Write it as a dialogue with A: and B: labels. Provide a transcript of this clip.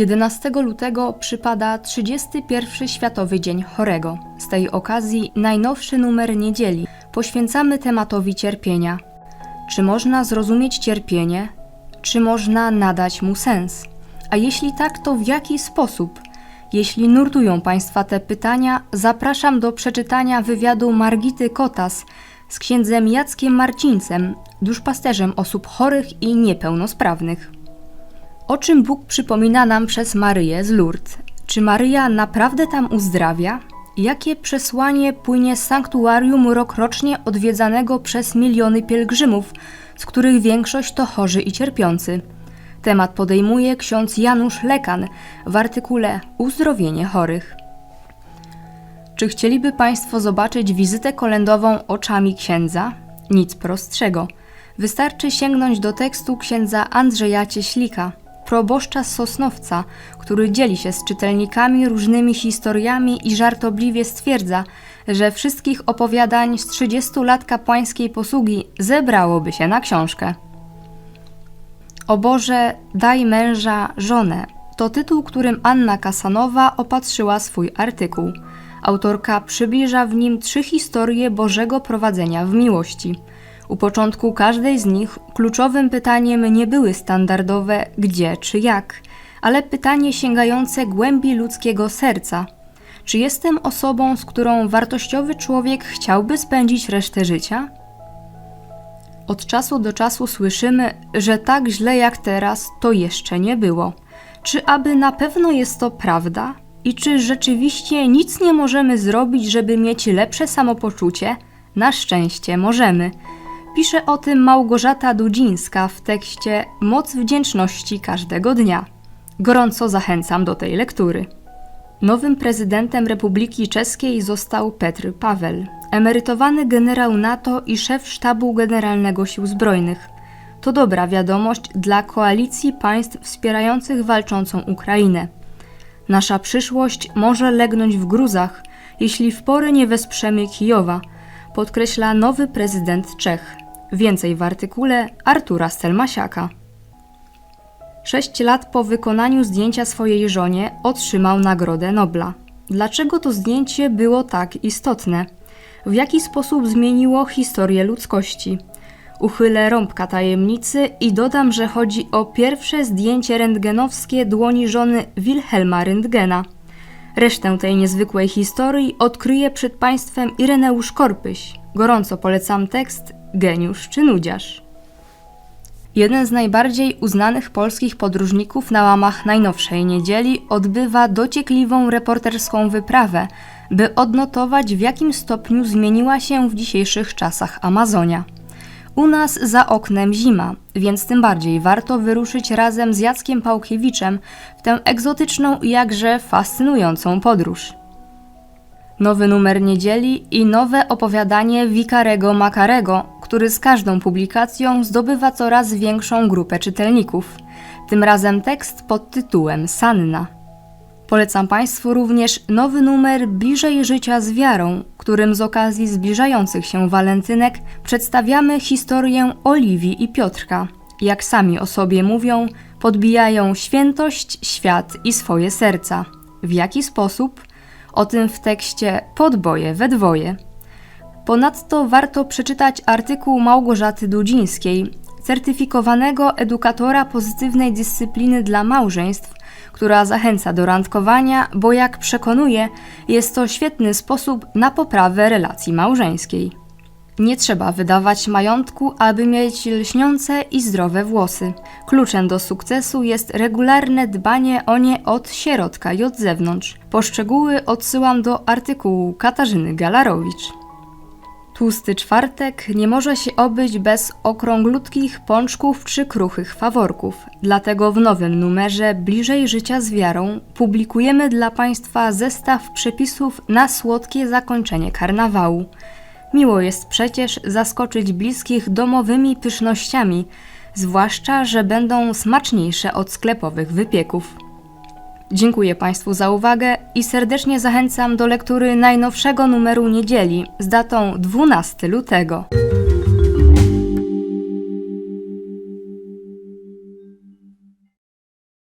A: 11 lutego przypada 31 Światowy Dzień Chorego. Z tej okazji najnowszy numer niedzieli poświęcamy tematowi cierpienia. Czy można zrozumieć cierpienie? Czy można nadać mu sens? A jeśli tak, to w jaki sposób? Jeśli nurtują Państwa te pytania, zapraszam do przeczytania wywiadu Margity Kotas z księdzem Jackiem Marcińcem, duszpasterzem osób chorych i niepełnosprawnych. O czym Bóg przypomina nam przez Maryję z Lourdes? Czy Maryja naprawdę tam uzdrawia? Jakie przesłanie płynie z sanktuarium rokrocznie odwiedzanego przez miliony pielgrzymów, z których większość to chorzy i cierpiący? Temat podejmuje ksiądz Janusz Lekan w artykule Uzdrowienie chorych. Czy chcieliby Państwo zobaczyć wizytę kolędową oczami księdza? Nic prostszego. Wystarczy sięgnąć do tekstu księdza Andrzeja Cieślika, proboszcza z Sosnowca, który dzieli się z czytelnikami różnymi historiami i żartobliwie stwierdza, że wszystkich opowiadań z 30 lat kapłańskiej posługi zebrałoby się na książkę. O Boże, daj męża żonę. To tytuł, którym Anna Kasanowa opatrzyła swój artykuł. Autorka przybliża w nim trzy historie Bożego prowadzenia w miłości. U początku każdej z nich kluczowym pytaniem nie były standardowe gdzie czy jak, ale pytanie sięgające głębi ludzkiego serca. Czy jestem osobą, z którą wartościowy człowiek chciałby spędzić resztę życia? Od czasu do czasu słyszymy, że tak źle jak teraz to jeszcze nie było. Czy aby na pewno jest to prawda? I czy rzeczywiście nic nie możemy zrobić, żeby mieć lepsze samopoczucie? Na szczęście możemy. Pisze o tym Małgorzata Dudzińska w tekście Moc wdzięczności każdego dnia. Gorąco zachęcam do tej lektury. Nowym prezydentem Republiki Czeskiej został Petr Paweł, emerytowany generał NATO i szef Sztabu Generalnego Sił Zbrojnych. To dobra wiadomość dla koalicji państw wspierających walczącą Ukrainę. Nasza przyszłość może legnąć w gruzach, jeśli w porę nie wesprzemy Kijowa, podkreśla nowy prezydent Czech. Więcej w artykule Artura Stelmasiaka. Sześć lat po wykonaniu zdjęcia swojej żonie otrzymał Nagrodę Nobla. Dlaczego to zdjęcie było tak istotne? W jaki sposób zmieniło historię ludzkości? Uchylę rąbka tajemnicy i dodam, że chodzi o pierwsze zdjęcie rentgenowskie dłoni żony Wilhelma Röntgena. Resztę tej niezwykłej historii odkryje przed Państwem Ireneusz Korpyś. Gorąco polecam tekst Geniusz czy Nudziarz. Jeden z najbardziej uznanych polskich podróżników na łamach najnowszej niedzieli odbywa dociekliwą reporterską wyprawę, by odnotować w jakim stopniu zmieniła się w dzisiejszych czasach Amazonia. U nas za oknem zima, więc tym bardziej warto wyruszyć razem z Jackiem Pałkiewiczem w tę egzotyczną i jakże fascynującą podróż. Nowy numer niedzieli i nowe opowiadanie Wikarego Makarego, który z każdą publikacją zdobywa coraz większą grupę czytelników. Tym razem tekst pod tytułem Sanna. Polecam Państwu również nowy numer Bliżej życia z wiarą, którym z okazji zbliżających się walentynek przedstawiamy historię Oliwii i Piotrka. Jak sami o sobie mówią, podbijają świętość, świat i swoje serca. W jaki sposób? O tym w tekście Podboje we dwoje. Ponadto warto przeczytać artykuł Małgorzaty Dudzińskiej, certyfikowanego edukatora pozytywnej dyscypliny dla małżeństw, która zachęca do randkowania, bo jak przekonuje, jest to świetny sposób na poprawę relacji małżeńskiej. Nie trzeba wydawać majątku, aby mieć lśniące i zdrowe włosy. Kluczem do sukcesu jest regularne dbanie o nie od środka i od zewnątrz. Poszczegóły odsyłam do artykułu Katarzyny Galarowicz. Tłusty czwartek nie może się obyć bez okrąglutkich pączków czy kruchych faworków. Dlatego w nowym numerze Bliżej życia z wiarą publikujemy dla Państwa zestaw przepisów na słodkie zakończenie karnawału. Miło jest przecież zaskoczyć bliskich domowymi pysznościami, zwłaszcza, że będą smaczniejsze od sklepowych wypieków. Dziękuję Państwu za uwagę i serdecznie zachęcam do lektury najnowszego numeru niedzieli z datą 12 lutego.